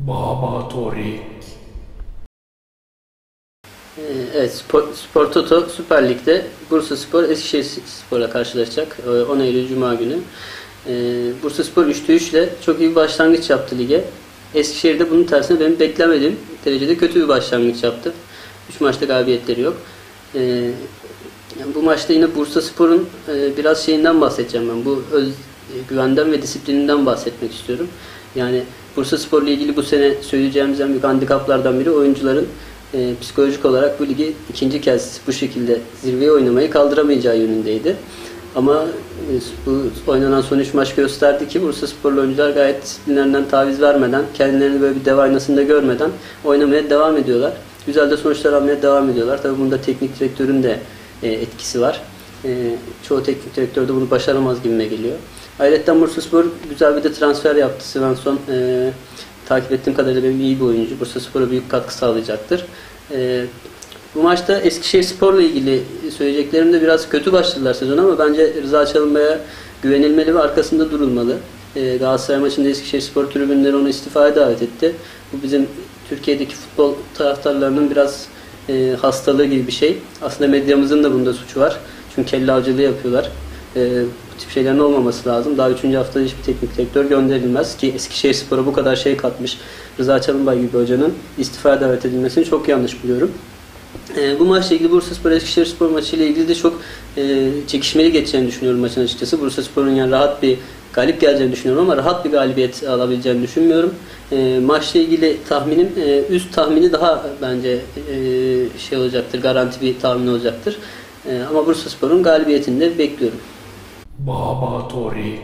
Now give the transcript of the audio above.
Baba Torik. Ee, Evet, Spor, Spor Toto Süper Lig'de Bursa Spor Eskişehir Spor'la karşılaşacak. Ee, 10 Eylül Cuma günü. Ee, Bursa Spor 3'te 3 ile çok iyi bir başlangıç yaptı lige. Eskişehir'de bunun tersine benim beklemediğim derecede kötü bir başlangıç yaptı. 3 maçta galibiyetleri yok. Ee, bu maçta yine Bursa Spor'un e, biraz şeyinden bahsedeceğim ben. Bu öz güvenden ve disiplininden bahsetmek istiyorum. Yani Bursa Spor'la ilgili bu sene söyleyeceğimiz en büyük handikaplardan biri oyuncuların e, psikolojik olarak bu ligi ikinci kez bu şekilde zirveye oynamayı kaldıramayacağı yönündeydi. Ama e, bu oynanan son 3 maç gösterdi ki Bursa Sporlu oyuncular gayet disiplinlerinden taviz vermeden, kendilerini böyle bir dev aynasında görmeden oynamaya devam ediyorlar. Güzel de sonuçlar almaya devam ediyorlar. Tabii bunda teknik direktörün de e, etkisi var. E, çoğu teknik direktör de bunu başaramaz gibime geliyor. Ayrıca Bursaspor güzel bir de transfer yaptı. Svensson e, takip ettiğim kadarıyla benim iyi bir oyuncu. Bursaspor'a büyük katkı sağlayacaktır. E, bu maçta Eskişehir Spor'la ilgili söyleyeceklerim de biraz kötü başladılar sezon ama bence Rıza Çalınbay'a güvenilmeli ve arkasında durulmalı. E, Galatasaray maçında Eskişehir Spor tribünleri onu istifaya davet etti. Bu bizim Türkiye'deki futbol taraftarlarının biraz e, hastalığı gibi bir şey. Aslında medyamızın da bunda suçu var. Çünkü kelle yapıyorlar. E, bu tip şeylerin olmaması lazım. Daha 3. haftada hiçbir teknik direktör gönderilmez ki Eskişehir Spor'a bu kadar şey katmış Rıza Çalınbay gibi hocanın istifaya davet edilmesini çok yanlış buluyorum. E, bu maçla ilgili Bursaspor Eskişehir Spor maçı ilgili de çok e, çekişmeli geçeceğini düşünüyorum maçın açıkçası. Bursaspor'un yani rahat bir galip geleceğini düşünüyorum ama rahat bir galibiyet alabileceğini düşünmüyorum. E, maçla ilgili tahminim e, üst tahmini daha bence e, şey olacaktır, garanti bir tahmin olacaktır. E, ama Bursaspor'un galibiyetini de bekliyorum. Baba Torik.